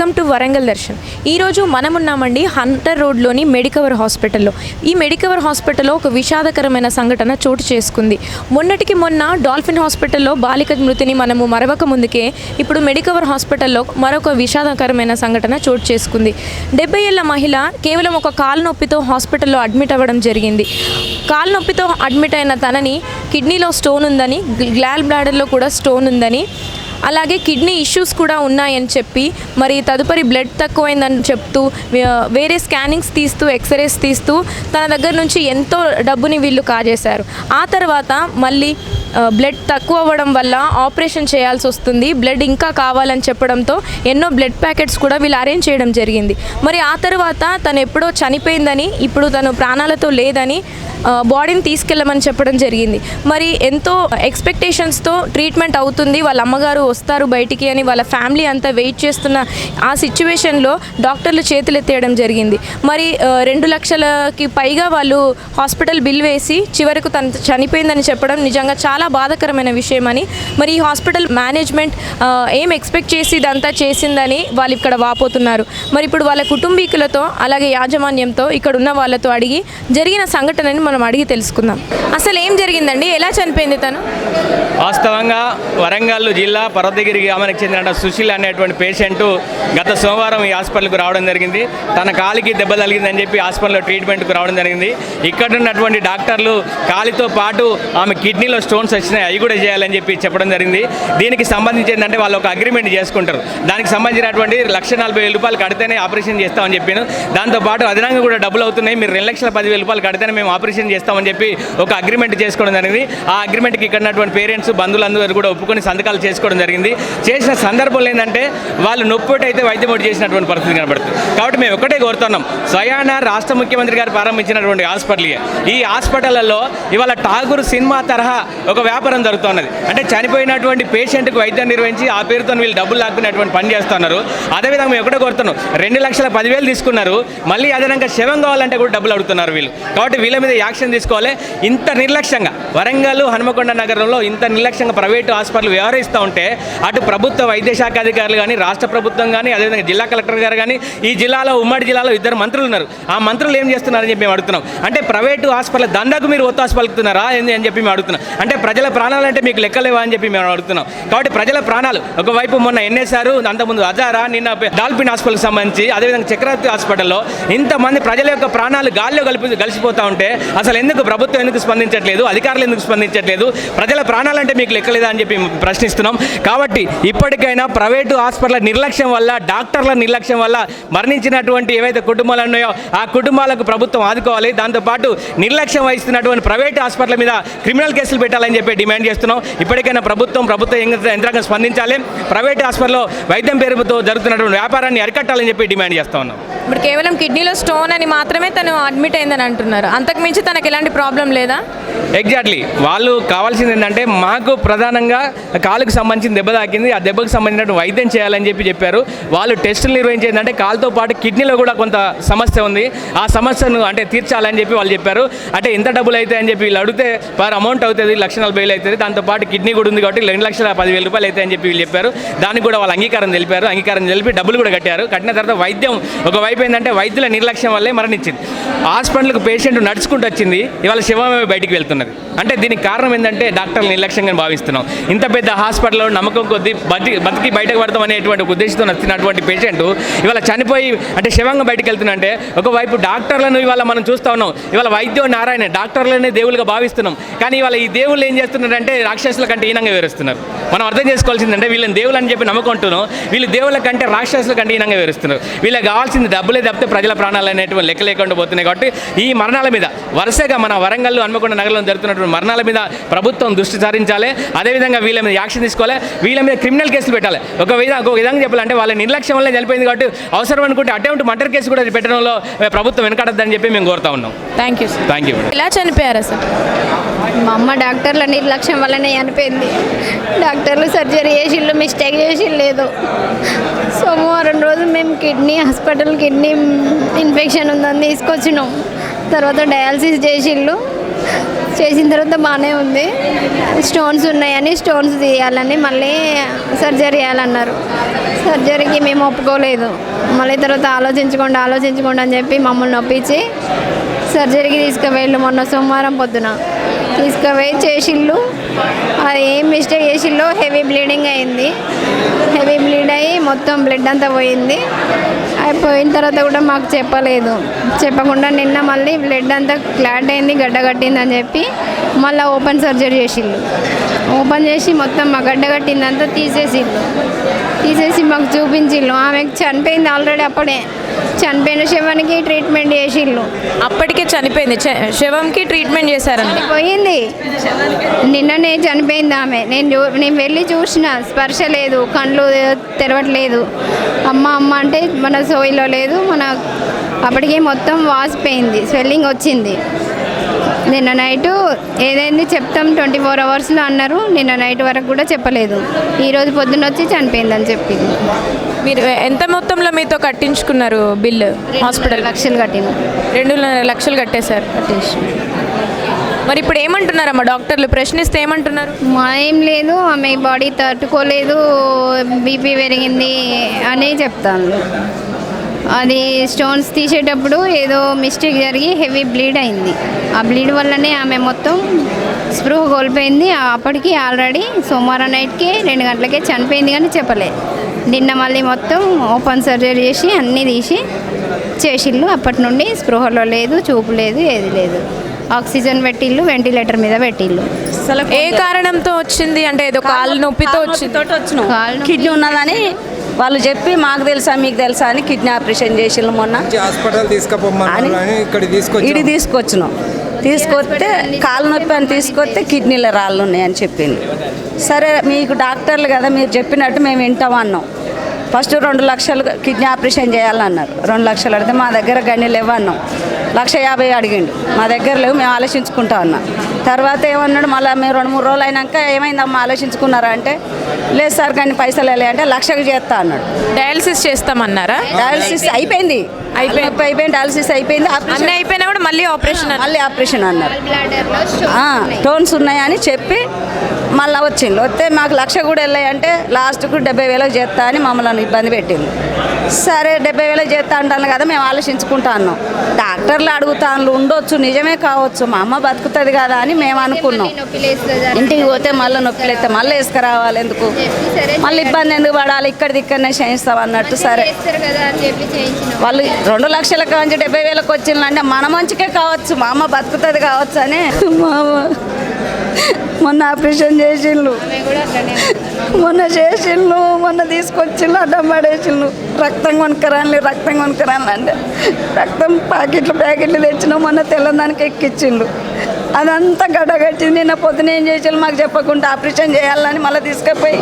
Welcome to Warangal Darshan. ఈరోజు మనం ఉన్నామండి హంటర్ రోడ్లోని మెడికవర్ హాస్పిటల్లో. ఈ మెడికవర్ హాస్పిటల్లో ఒక విషాదకరమైన సంఘటన చోటు చేసుకుంది. మొన్నటికి మొన్న డాల్ఫిన్ హాస్పిటల్లో బాలిక మృతిని మనము మరవక ముందుకే ఇప్పుడు మెడికవర్ హాస్పిటల్లో మరొక విషాదకరమైన సంఘటన చోటు చేసుకుంది. డెబ్బై ఏళ్ళ మహిళ కేవలం ఒక కాలు నొప్పితో హాస్పిటల్లో అడ్మిట్ అవ్వడం జరిగింది. కాలు నొప్పితో అడ్మిట్ అయిన తనని కిడ్నీలో స్టోన్ ఉందని గ్లాల్ బ్లాడర్లో కూడా స్టోన్ ఉందని అలాగే కిడ్నీ ఇష్యూస్ కూడా ఉన్నాయని చెప్పి మరి తదుపరి బ్లడ్ తక్కువైందని చెప్తూ వేరే స్కానింగ్స్ తీస్తూ ఎక్స్రేస్ తీస్తూ తన దగ్గర నుంచి ఎంతో డబ్బుని వీళ్ళు కాజేశారు. ఆ తర్వాత మళ్ళీ బ్లడ్ తక్కువ అవ్వడం వల్ల ఆపరేషన్ చేయాల్సి వస్తుంది. బ్లడ్ ఇంకా కావాలని చెప్పడంతో ఎన్నో బ్లడ్ ప్యాకెట్స్ కూడా వీళ్ళు అరేంజ్ చేయడం జరిగింది. మరి ఆ తర్వాత తను ఎప్పుడో చనిపోయిందని ఇప్పుడు తను ప్రాణాలతో లేదని బాడీని తీసుకెళ్ళమని చెప్పడం జరిగింది. మరి ఎంతో ఎక్స్పెక్టేషన్స్తో ట్రీట్మెంట్ అవుతుంది. వాళ్ళ అమ్మగారు వస్తారు బయటికి అని వాళ్ళ ఫ్యామిలీ అంతా వెయిట్ చేస్తున్న ఆ సిచ్యువేషన్లో డాక్టర్లు చేతులెత్తేయడం జరిగింది. మరి రెండు లక్షలకి పైగా వాళ్ళు హాస్పిటల్ బిల్ వేసి చివరకు తను చనిపోయిందని చెప్పడం నిజంగా చాలా బాధాకరమైన విషయం అని మరి ఈ హాస్పిటల్ మేనేజ్మెంట్ ఏం ఎక్స్పెక్ట్ చేసి ఇదంతా చేసిందని వాళ్ళు ఇక్కడ వాపోతున్నారు. మరి ఇప్పుడు వాళ్ళ కుటుంబీకులతో అలాగే యాజమాన్యంతో ఇక్కడ ఉన్న వాళ్ళతో అడిగి జరిగిన సంఘటనని మనం అడిగి తెలుసుకుందాం. అసలు ఏం జరిగిందండి? ఎలా చనిపోయింది తను? వాస్తవంగా వరంగల్ జిల్లా పర్వతగిరి గ్రామానికి చెందిన సుశీల్ అనేటువంటి పేషెంట్ గత సోమవారం ఈ హాస్పిటల్కు రావడం జరిగింది. తన కాలికి దెబ్బ తగిలిందని చెప్పి హాస్పిటల్లో ట్రీట్మెంట్కు రావడం జరిగింది. ఇక్కడ ఉన్నటువంటి డాక్టర్లు కాలితో పాటు ఆమె కిడ్నీలో స్టోన్స్ వచ్చినాయి అవి కూడా చేయాలని చెప్పి చెప్పడం జరిగింది. దీనికి సంబంధించి ఏంటంటే వాళ్ళు ఒక అగ్రిమెంట్ చేసుకుంటారు. దానికి సంబంధించినటువంటి లక్ష నలభై వేల రూపాయలు కడితేనే ఆపరేషన్ చేస్తామని చెప్పాను. దాంతోపాటు అదనంగా కూడా డబ్బులు అవుతున్నాయి. మీరు రెండు లక్షల పదివేల రూపాయలు కడితేనే మేము ఆపరేషన్ చేస్తామని చెప్పి ఒక అగ్రిమెంట్ చేసుకోవడం జరిగింది. ఆ అగ్రిమెంట్కి ఇక్కడ ఉన్నటువంటి పేరెంట్స్ బంధువులందరూ కూడా ఒప్పుకొని సంతకాలు చేసుకోవడం జరిగింది. చేసిన సందర్భంలో ఏంటంటే వాళ్ళు నొప్పిటి అయితే వైద్యం చేసినటువంటి పరిస్థితి కనబడుతుంది. కాబట్టి మేము ఒకటే కోరుతున్నాం. స్వయాన రాష్ట్ర ముఖ్యమంత్రి గారు ప్రారంభించినటువంటి హాస్పిటల్ ఈ హాస్పిటల్లో ఇవాళ ఠాగూర్ సినిమా తరహా ఒక వ్యాపారం జరుగుతున్నది. అంటే చనిపోయినటువంటి పేషెంట్కి వైద్యం నిర్వహించి ఆ పేరుతో వీళ్ళు డబ్బులు లాక్కునేటువంటి పని చేస్తున్నారు. అదేవిధంగా మేము ఒకటే కోరుతున్నాం. రెండు లక్షల పదివేలు తీసుకున్నారు. మళ్ళీ అదనంగా శవం కావాలంటే కూడా డబ్బులు అడుగుతున్నారు వీళ్ళు. కాబట్టి వీళ్ళ మీద యాక్షన్ తీసుకోవాలి. ఇంత నిర్లక్ష్యంగా వరంగల్ హనుమకొండ నగరంలో ఇంత నిర్లక్ష్యంగా ప్రైవేటు హాస్పిటల్ వ్యవహరిస్తూ ఉంటే అటు ప్రభుత్వ వైద్య శాఖ అధికారులు కానీ రాష్ట్ర ప్రభుత్వం కానీ అదేవిధంగా జిల్లా కలెక్టర్ గారు కానీ ఈ జిల్లాలో ఉమ్మడి జిల్లాలో ఇద్దరు మంత్రులు ఉన్నారు. ఆ మంత్రులు ఏం చేస్తున్నారని చెప్పి మేము అడుగుతున్నాం. అంటే ప్రైవేటు హాస్పిటల్ దందాకు మీరు ఒత్తాసు పలుకుతున్నారా ఏంది అని చెప్పి మేము అడుగుతున్నాం. అంటే ప్రజల ప్రాణాలు అంటే మీకు లెక్కలేవా అని చెప్పి మేము అడుగుతున్నాం. కాబట్టి ప్రజల ప్రాణాలు ఒకవైపు మొన్న ఎన్నేసారు అంతకుముందు అజారా నిన్న డాల్ఫిన్ హాస్పిటల్కి సంబంధించి అదేవిధంగా చక్రవర్తి హాస్పిటల్లో ఇంతమంది ప్రజల యొక్క ప్రాణాలు గాల్లో కలిపి కలిసిపోతూ ఉంటే అసలు ఎందుకు ప్రభుత్వం ఎందుకు స్పందించట్లేదు అధికారులు ఎందుకు స్పందించట్లేదు ప్రజల ప్రాణాలంటే మీకు లెక్కలేదా అని చెప్పి ప్రశ్నిస్తున్నాం. కాబట్టి ఇప్పటికైనా ప్రైవేటు హాస్పిటల్ నిర్లక్ష్యం వల్ల డాక్టర్ల నిర్లక్ష్యం వల్ల మరణించినటువంటి ఏవైతే కుటుంబాలు ఉన్నాయో ఆ కుటుంబాలకు ప్రభుత్వం ఆదుకోవాలి. దాంతోపాటు నిర్లక్ష్యం వహిస్తున్నటువంటి ప్రైవేట్ హాస్పిటల్ మీద క్రిమినల్ కేసులు పెట్టాలని చెప్పి డిమాండ్ చేస్తున్నాం. ఇప్పటికైనా ప్రభుత్వం ప్రభుత్వ యంత్ర- యంత్రాంగం స్పందించాలి. ప్రైవేట్ హాస్పిటల్లో వైద్యం పేరుతో జరుగుతున్నటువంటి వ్యాపారాన్ని అరికట్టాలని చెప్పి డిమాండ్ చేస్తా ఉన్నాం. ఇప్పుడు కేవలం కిడ్నీలో స్టోన్ అని మాత్రమే తను అడ్మిట్ అయిందని అంటున్నారు. అంతకు మించి తనకు ఎలాంటి ప్రాబ్లం లేదా? ఎగ్జాక్ట్లీ వాళ్ళు కావాల్సింది ఏంటంటే మాకు ప్రధానంగా కాలుకు సంబంధించిన దెబ్బ తాకింది. ఆ దెబ్బకు సంబంధించిన వైద్యం చేయాలని చెప్పి చెప్పారు. వాళ్ళు టెస్టులు నిర్వహించేందంటే కాలుతో పాటు కిడ్నీలో కూడా కొంత సమస్య ఉంది. ఆ సమస్యను అంటే తీర్చాలని చెప్పి వాళ్ళు చెప్పారు. అంటే ఎంత డబ్బులు అయితే అని చెప్పి వీళ్ళు అడిగితే పర్ అమౌంట్ అవుతుంది లక్ష నలభై బెయిల్ అవుతుంది దాంతోపాటు కిడ్నీ కూడా ఉంది కాబట్టి రెండు లక్షల పదివేల రూపాయలు అవుతాయి అని చెప్పి వీళ్ళు చెప్పారు. దానికి కూడా వాళ్ళు అంగీకారం తెలిపారు. అంగీకారం తెలిపి డబ్బులు కూడా కట్టారు. కట్టిన తర్వాత వైద్యం ఒకవైపు ఏంటంటే వైద్యుల నిర్లక్ష్యం వల్లే మరణించింది. హాస్పిటల్కి పేషెంట్ నడుచుకుంటూ వచ్చింది. ఇవాళ శివమే బయటికి వెళ్తున్నది. అంటే దీనికి కారణం ఏంటంటే డాక్టర్లు నిర్లక్ష్యంగా భావిస్తున్నాం. ఇంత పెద్ద హాస్పిటల్లో నమ్మకం కొద్దీ బతికి బతికి బయటకు పడతాం అనేటువంటి ఉద్దేశంతో వచ్చినటువంటి పేషెంట్ ఇవాళ చనిపోయి అంటే శివంగా బయటకు వెళ్తున్నంటే ఒకవైపు డాక్టర్లను ఇవాళ మనం చూస్తూ ఉన్నాం. ఇవాళ వైద్యం నారాయణ డాక్టర్లనే దేవులుగా భావిస్తున్నాం. కానీ ఇవాళ ఈ దేవుళ్ళు ఏం చేస్తున్నారంటే రాక్షసుల కంటే హీనంగా వివరిస్తున్నారు. మనం అర్థం చేసుకోవాల్సిందంటే వీళ్ళని దేవుళ్ళు అని చెప్పి నమ్మకుంటున్నాం. వీళ్ళు దేవుళ్ళ కంటే రాక్షసుల కంటే హీనంగా వివరిస్తున్నారు. వీళ్ళకి కావాల్సింది డబ్బులే తప్పితే ప్రజల ప్రాణాలు అనేటువంటి లెక్క లేకుండా పోతున్నాయి కాబట్టి ఈ మరణాల మీద వరుసగా మన వరంగల్ హన్మకొండ నగరంలో జరుగుతున్నటువంటి మరణాల మీద ప్రభుత్వం దృష్టి సారించాలి. అదేవిధంగా వీళ్ళ మీద యాక్షన్ తీసుకోవాలి. వీళ్ళ మీద క్రిమినల్ కేసులు పెట్టాలి. ఒక విధంగా ఒక విధంగా చెప్పాలంటే వాళ్ళ నిర్లక్ష్యం వల్ల చనిపోయింది కాబట్టి అవసరం అనుకుంటే అటెంప్ట్ మర్డర్ కేసు కూడా పెట్టడంలో ప్రభుత్వం వెనకడద్దని చెప్పి మేము కోరుతా ఉన్నాం. Thank you sir thank you ఎలా చనిపోయారు సార్ మా అమ్మ డాక్టర్ల నిర్లక్ష్యం వల్లనే చనిపోయింది డాక్టర్లు సర్జరీ చేసిళ్ళు మిస్టేక్ చేసి లేదు సోమవారం రోజు మేము కిడ్నీ హాస్పిటల్ కిడ్నీ ఇన్ఫెక్షన్ ఉందని తీసుకొచ్చినాం. తర్వాత డయాలసిస్ చేసిళ్ళు. చేసిన తర్వాత బాగానే ఉంది. స్టోన్స్ ఉన్నాయని స్టోన్స్ తీయాలని మళ్ళీ సర్జరీ చేయాలన్నారు. సర్జరీకి మేము ఒప్పుకోలేదు. మళ్ళీ తర్వాత ఆలోచించుకోండి ఆలోచించుకోండి అని చెప్పి మమ్మల్ని నొప్పించి సర్జరీకి తీసుకువెళ్ళు మొన్న సోమవారం పొద్దున. తీసుకుపోయి చేసిళ్ళు. అది ఏం మిస్టేక్ చేసిల్లో హెవీ బ్లీడింగ్ అయింది. హెవీ బ్లీడ్ అయ్యి మొత్తం బ్లడ్ అంతా పోయింది. అది పోయిన తర్వాత కూడా మాకు చెప్పలేదు. చెప్పకుండా నిన్న మళ్ళీ బ్లడ్ అంతా క్లాట్ అయింది గడ్డ కట్టింది అని చెప్పి మళ్ళీ ఓపెన్ సర్జరీ చేసిళ్ళు. ఓపెన్ చేసి మొత్తం మా గడ్డ కట్టిందంతా తీసేసిళ్ళు. తీసేసి మాకు చూపించిళ్ళు. ఆమెకు చనిపోయింది ఆల్రెడీ అప్పుడే. చనిపోయిన శవానికి ట్రీట్మెంట్ చేసిళ్ళు. అప్పటికే చనిపోయింది. శవంకి ట్రీట్మెంట్ చేశారండి. పోయింది నిన్ననే చనిపోయింది ఆమె. నేను నేను వెళ్ళి చూసిన. స్పర్శ లేదు కళ్ళు తెరవట్లేదు. అమ్మ అమ్మ అంటే మన సోయిలో లేదు మన అప్పటికే మొత్తం వాసిపోయింది స్వెల్లింగ్ వచ్చింది. నిన్న నైట్ ఏదైంది చెప్తాం ట్వంటీ ఫోర్ అవర్స్లో అన్నారు నిన్న నైట్ వరకు కూడా చెప్పలేదు. ఈరోజు పొద్దున్న వచ్చి చనిపోయిందని చెప్పింది. మీరు ఎంత మొత్తంలో మీతో కట్టించుకున్నారు బిల్లు హాస్పిటల్? లక్షలు కట్టిన రెండు లక్షలు కట్టేశారు. కట్టేసి. మరి ఇప్పుడు ఏమంటున్నారమ్మా డాక్టర్లు? ప్రశ్నిస్తే ఏమంటున్నారు? మా ఏం లేదు ఆమె బాడీ తట్టుకోలేదు బీపీ పెరిగింది అని చెప్తాను అది స్టోన్స్ తీసేటప్పుడు ఏదో మిస్టేక్ జరిగి హెవీ బ్లీడ్ అయింది. ఆ బ్లీడ్ వల్లనే ఆమె మొత్తం స్పృహ కోల్పోయింది. అప్పటికి ఆల్రెడీ సోమవారం నైట్కి రెండు గంటలకే చనిపోయింది కానీ చెప్పలే నిన్న మళ్ళీ మొత్తం ఓపెన్ సర్జరీ చేసి అన్నీ తీసి చేసిళ్ళు. అప్పటి నుండి స్పృహలో లేదు చూపు లేదు ఏది లేదు. ఆక్సిజన్ పెట్టిళ్ళు వెంటిలేటర్ మీద పెట్టిళ్ళు. అసలు ఏ కారణంతో వచ్చింది? అంటే ఏదో కాళ్ళు నొప్పితో వచ్చింది. కాలు. కిడ్నీ ఉన్నదని వాళ్ళు చెప్పి మాకు తెలుసా మీకు తెలుసా అని కిడ్నీ ఆపరేషన్ చేసిండ్రు మొన్న. హాస్పిటల్ ఇక్కడ తీసుకొచ్చి. ఇడి తీసుకొచ్చినాం. తీసుకొస్తే కాలు నొప్పి అని తీసుకొస్తే కిడ్నీలో రాళ్ళు ఉన్నాయని చెప్పింది. సరే మీకు డాక్టర్లు కదా మీరు చెప్పినట్టు మేము వింటాం అన్నాం. ఫస్ట్ రెండు లక్షలు కిడ్నీ ఆపరేషన్ చేయాలన్నారు. రెండు లక్షలు అడిగితే మా దగ్గర గన్ని లేవు అన్నాం. లక్ష యాభై అడిగిండు. మా దగ్గర లేవు మేము ఆలోచించుకుంటా ఉన్నాం తర్వాత ఏమన్నాడు మళ్ళీ మేము రెండు మూడు రోజులు అయినాక ఏమైందమ్మా ఆలోచించుకున్నారా అంటే లేదు సార్ కానీ పైసలు వెళ్ళాయి అంటే లక్షకు చేస్తా అన్నాడు. డయాలసిస్ చేస్తామన్నారా? డయాలసిస్ అయిపోయింది. అయిపోయింది. అయిపోయింది డయాలసిస్ అయిపోయింది అన్నీ అయిపోయినా కూడా మళ్ళీ ఆపరేషన్. మళ్ళీ ఆపరేషన్ అన్నారు. టోన్స్ ఉన్నాయని చెప్పి మళ్ళీ వచ్చిండు. వస్తే మాకు లక్ష కూడా వెళ్ళాయంటే లాస్ట్కు డెబ్బై వేలకు చేస్తా అని మమ్మల్ని ఇబ్బంది పెట్టిండు. సరే డెబ్బై వేలకు చేస్తా అంటాను కదా మేము ఆలోచించుకుంటా అన్నాం. డాక్టర్లు అడుగుతాను ఉండొచ్చు నిజమే కావచ్చు మా అమ్మ బతుకుతుంది కదా అని మేము అనుకున్నాం. ఇంటికి పోతే మళ్ళీ నొప్పులు అయితే మళ్ళీ వేసుకురావాలి ఎందుకు? మళ్ళీ ఇబ్బంది ఎందుకు పడాలి? ఇక్కడిది ఇక్కడనే చేయిస్తాం అన్నట్టు సరే. వాళ్ళు రెండు లక్షల కాంచి డెబ్బై వేలకు వచ్చిందంటే మన మంచికే కావచ్చు మా అమ్మ బతుకుతుంది కావచ్చు అని. మా మొన్న ఆపరేషన్ చేసిండ్రు మొన్న చేసిండ్రు మొన్న తీసుకొచ్చిండ్రు అడ్డం పడేసిండ్రు రక్తం కొనుక్కరాలి రక్తం కొనుక్కరాలి అంటే రక్తం ప్యాకెట్లు ప్యాకెట్లు తెచ్చినా మొన్న తెల్లదానికి ఎక్కిచ్చిండ్రు అదంతా గడ్డగట్టింది నిన్న పొద్దున ఏం చేసిండ్రు మాకు చెప్పకుండా ఆపరేషన్ చేయాలని మళ్ళీ తీసుకుపోయి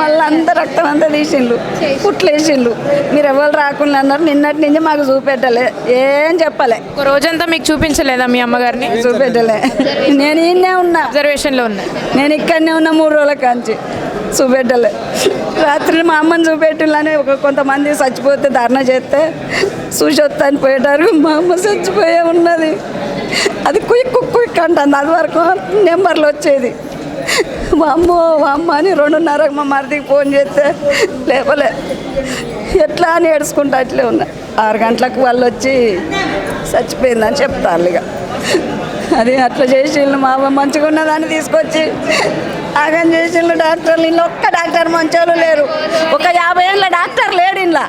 మళ్ళీ అంతా రక్తం అంతా తీసిండ్రు. కుట్లేసిండ్రు మీరు ఎవరు రాకుండా అన్నారు. నిన్నటి నుంచి మాకు చూపెట్టలే. ఏం చెప్పలే. ఒక రోజంతా మీకు చూపించలేదా మీ అమ్మగారిని? చూపెట్టలే. నేను ఈయనే ఉన్నా. అబ్జర్వేషన్లో ఉన్నారు నేను ఇక్కడనే ఉన్నా మూడు రోజుల కాంచి. చూపెట్టలే. రాత్రి మా అమ్మని చూపెట్టాలని ఒక కొంతమంది చచ్చిపోతే ధర్నా చేస్తే చూసి వస్తాను పోయేటారు మా అమ్మ చచ్చిపోయే ఉన్నది. అది కుయిక్ కుయిక్ అంటుంది. అది వరకు నెంబర్లు వచ్చేది. మా అమ్మ మా అమ్మ అని రెండున్నరకు మా మరిదికి ఫోన్ చేస్తే లేపలే ఎట్లా అని ఏడుచుకుంటా అట్లే ఉన్నా. ఆరు గంటలకు వాళ్ళు వచ్చి చచ్చిపోయిందని చెప్తారు ఇక. అది అట్లా చేసిండ్రు మా అమ్మ మంచిగా ఉన్నదాన్ని తీసుకొచ్చి. ఆగం చేసి డాక్టర్లు. ఇల్లు ఒక్క డాక్టర్ మంచోళ్ళు లేరు. ఒక యాభై ఏళ్ళ డాక్టర్ లేడు ఇంట్లో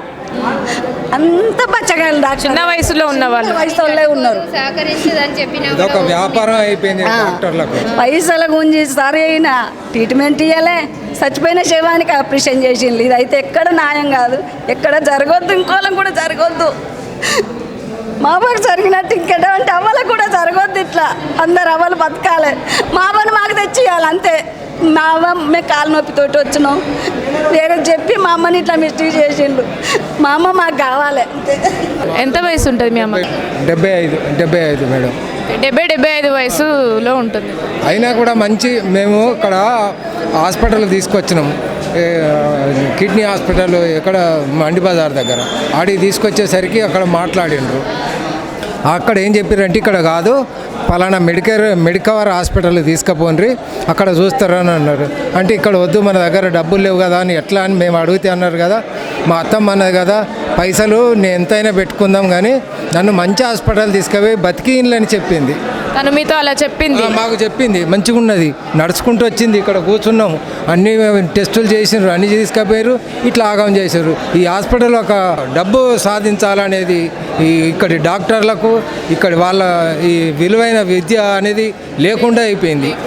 అంత పచ్చగాయలు డాక్టర్ చిన్న వయసులో ఉన్న వాళ్ళు. వయసు ఉన్నారు. సహకరించదని చెప్పినా ఇదొక వ్యాపారం అయిపోయింది. డాక్టర్లకు. పైసల గుంజి సరైన ట్రీట్మెంట్ ఇవ్వలే చచ్చిపోయిన శవానికి ఆపరేషన్ చేసిండ్రు. ఇది అయితే ఎక్కడ న్యాయం కాదు. ఎక్కడ జరగొద్దు ఇంకోళ్ళం కూడా జరగొద్దు. మా అవ్వకు జరిగినట్టు ఇంకెటువంటి అవ్వలకు కూడా జరగొద్దు ఇట్లా. అందరు అవ్వలు బతకాలి. మా అవ్వను మాకు తెచ్చి ఇవ్వాలి అంతే. మా అవ్వ మేము కాలు నొప్పితోటి వచ్చినాం. వేరే చెప్పి మా అమ్మని ఇట్లా మిస్టేక్ చేసిండు. మా అమ్మ మాకు కావాలి. ఎంత వయసు ఉంటుంది మీ అమ్మకి డెబ్బై ఐదు డెబ్బై ఐదు మేడం. డెబ్బై డెబ్బై ఐదు వయసులో ఉంటుంది. అయినా కూడా మంచి మేము ఇక్కడ హాస్పిటల్ తీసుకొచ్చినాం. కిడ్నీ హాస్పిటల్ ఎక్కడ మండి బజార్ దగ్గర. ఆడికి తీసుకొచ్చేసరికి అక్కడ మాట్లాడిండ్రు. అక్కడ ఏం చెప్పారంటే ఇక్కడ కాదు ఫలానా మెడికల్ మెడికవర్ హాస్పిటల్ తీసుకుపోండి అక్కడ చూస్తారని అన్నారు. అంటే ఇక్కడ వద్దు మన దగ్గర డబ్బులు లేవు కదా అని ఎట్లా అని మేము అడిగితే అన్నారు కదా. మా అత్తమ్మ అన్నది కదా పైసలు నేను ఎంతైనా పెట్టుకుందాం కానీ నన్ను మంచి హాస్పిటల్ తీసుకుపోయి బతికిందని చెప్పింది. తను మీతో అలా చెప్పింది. మాకు చెప్పింది. మంచిగా ఉన్నది నడుచుకుంటూ వచ్చింది. ఇక్కడ కూర్చున్నాము. అన్ని టెస్టులు చేసినారు అన్ని తీసుకుపోయారు ఇట్లా ఆగం చేశారు ఈ హాస్పిటల్ ఒక డబ్బు సాధించాలనేది ఈ ఇక్కడి డాక్టర్లకు ఇక్కడి వాళ్ళ ఈ విలువైన విద్య అనేది లేకుండా అయిపోయింది.